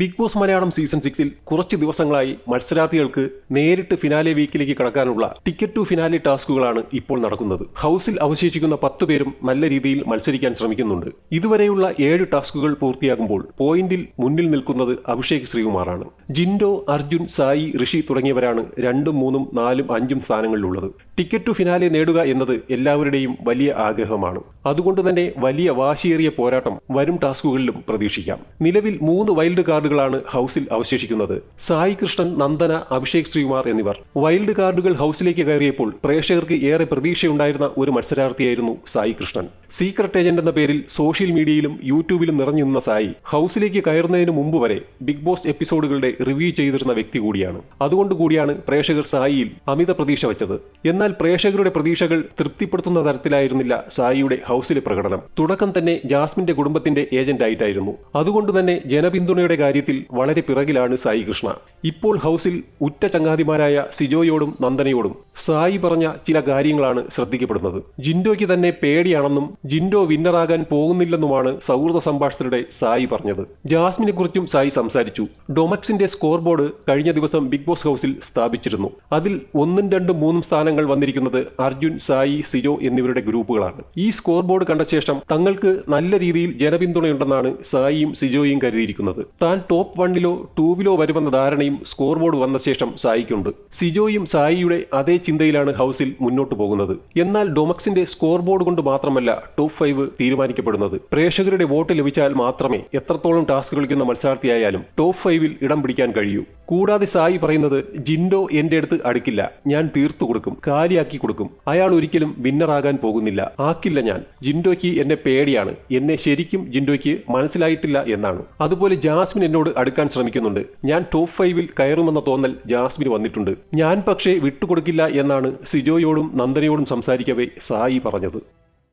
Big boss Malayalam season സിക്സിൽ കുറച്ച് ദിവസങ്ങളായി മത്സരാർത്ഥികൾക്ക് നേരിട്ട് ഫിനാലെ വീക്കിലേക്ക് കടക്കാനുള്ള ടിക്കറ്റ് ടു ഫിനാലെ ടാസ്കുകളാണ് ഇപ്പോൾ നടക്കുന്നത്. ഹൗസിൽ അവശേഷിക്കുന്ന പത്ത് പേരും നല്ല രീതിയിൽ മത്സരിക്കാൻ ശ്രമിക്കുന്നുണ്ട്. ഇതുവരെയുള്ള ഏഴ് ടാസ്കുകൾ പൂർത്തിയാകുമ്പോൾ പോയിന്റിൽ മുന്നിൽ നിൽക്കുന്നത് അഭിഷേക് ശ്രീകുമാറാണ്. ജിൻഡോ അർജുൻ സായി ഋഷി തുടങ്ങിയവരാണ് രണ്ടും മൂന്നും നാലും അഞ്ചും സ്ഥാനങ്ങളിലുള്ളത്. ടിക്കറ്റ് ടു ഫിനാലെ നേടുക എന്നത് എല്ലാവരുടെയും വലിയ ആഗ്രഹമാണ്. അതുകൊണ്ട് തന്നെ വലിയ വാശിയേറിയ പോരാട്ടം വരും ടാസ്കുകളിലും പ്രതീക്ഷിക്കാം. നിലവിൽ മൂന്ന് വൈൽഡ് കാർഡുകളാണ് ഹൗസിൽ അവശേഷിക്കുന്നത്. സായി കൃഷ്ണൻ നന്ദന അഭിഷേക് ശ്രീകുമാർ എന്നിവർ. വൈൽഡ് കാർഡുകൾ ഹൗസിലേക്ക് കയറിയപ്പോൾ പ്രേക്ഷകർക്ക് ഏറെ പ്രതീക്ഷയുണ്ടായിരുന്ന ഒരു മത്സരാർത്ഥിയായിരുന്നു സായി കൃഷ്ണൻ. സീക്രട്ട് ഏജന്റ് എന്ന പേരിൽ സോഷ്യൽ മീഡിയയിലും യൂട്യൂബിലും നിറഞ്ഞു നിന്ന സായി ഹൗസിലേക്ക് കയറുന്നതിന് മുമ്പ് വരെ ബിഗ് ബോസ് എപ്പിസോഡുകളുടെ റിവ്യൂ ചെയ്തിരുന്ന വ്യക്തി കൂടിയാണ്. അതുകൊണ്ട് കൂടിയാണ് പ്രേക്ഷകർ സായിയിൽ അമിത പ്രതീക്ഷ വെച്ചത്. പ്രേക്ഷകരുടെ പ്രതീക്ഷകൾ തൃപ്തിപ്പെടുത്തുന്ന തരത്തിലായിരുന്നില്ല സായിയുടെ ഹൗസിലെ പ്രകടനം. തുടക്കം തന്നെ ജാസ്മിന്റെ കുടുംബത്തിന്റെ ഏജന്റായിട്ടായിരുന്നു. അതുകൊണ്ട് തന്നെ ജനപിന്തുണയുടെ കാര്യത്തിൽ വളരെ പിറകിലാണ് സായി കൃഷ്ണ. ഇപ്പോൾ ഹൗസിൽ ഉറ്റ ചങ്ങാതിമാരായ സിജോയോടും നന്ദനയോടും സായി പറഞ്ഞ ചില കാര്യങ്ങളാണ് ശ്രദ്ധിക്കപ്പെടുന്നത്. ജിൻഡോയ്ക്ക് തന്നെ പേടിയാണെന്നും ജിൻഡോ വിന്നറാകാൻ പോകുന്നില്ലെന്നുമാണ് സൗഹൃദ സംഭാഷണത്തിലൂടെ സായി പറഞ്ഞത്. ജാസ്മിനെ കുറിച്ചും സായി സംസാരിച്ചു. ഡൊമക്സിന്റെ സ്കോർ ബോർഡ് കഴിഞ്ഞ ദിവസം ബിഗ് ബോസ് ഹൗസിൽ സ്ഥാപിച്ചിരുന്നു. അതിൽ ഒന്നും രണ്ടും മൂന്നും സ്ഥാനങ്ങൾ വന്നിരിക്കുന്നത് അർജുൻ സായി സിജോ എന്നിവരുടെ ഗ്രൂപ്പുകളാണ്. ഈ സ്കോർ ബോർഡ് കണ്ട ശേഷം തങ്ങൾക്ക് നല്ല രീതിയിൽ ജനപിന്തുണയുണ്ടെന്നാണ് സായിയും സിജോയും കരുതിയിരിക്കുന്നത്. താൻ ടോപ്പ് വണ്ണിലോ ടൂവിലോ വരുമെന്ന ധാരണയും സ്കോർ ബോർഡ് വന്ന ശേഷം സായിക്കുണ്ട്. സിജോയും സായിയുടെ അതേ ചിന്തയിലാണ് ഹൗസിൽ മുന്നോട്ട് പോകുന്നത്. എന്നാൽ ഡൊമക്സിന്റെ സ്കോർ ബോർഡ് കൊണ്ട് മാത്രമല്ല ടോപ്പ് ഫൈവ് തീരുമാനിക്കപ്പെടുന്നത്. പ്രേക്ഷകരുടെ വോട്ട് ലഭിച്ചാൽ മാത്രമേ എത്രത്തോളം ടാസ്ക് കളിക്കുന്ന മത്സരാർത്ഥിയായാലും ടോപ്പ് ഫൈവിൽ ഇടം പിടിക്കാൻ കഴിയൂ. കൂടാതെ സായി പറയുന്നത് ജിൻഡോ എന്റെ അടുത്ത് അടുക്കില്ല. ഞാൻ തീർത്തു കൊടുക്കും കാലിയാക്കി കൊടുക്കും. അയാൾ ഒരിക്കലും വിന്നറാകാൻ പോകുന്നില്ല. ആക്കില്ല ഞാൻ. ജിൻഡോയ്ക്ക് എന്നെ പേടിയാണ്. എന്നെ ശരിക്കും ജിൻഡോയ്ക്ക് മനസ്സിലായിട്ടില്ല എന്നാണ്. അതുപോലെ ജാസ്മിൻ എന്നോട് അടുക്കാൻ ശ്രമിക്കുന്നുണ്ട്. ഞാൻ ടോപ്പ് ഫൈവിൽ കയറുമെന്ന തോന്നൽ ജാസ്മിന് വന്നിട്ടുണ്ട്. ഞാൻ പക്ഷേ വിട്ടുകൊടുക്കില്ല എന്നാണ് സിജോയോടും നന്ദനയോടും സംസാരിക്കവേ സായി പറഞ്ഞത്.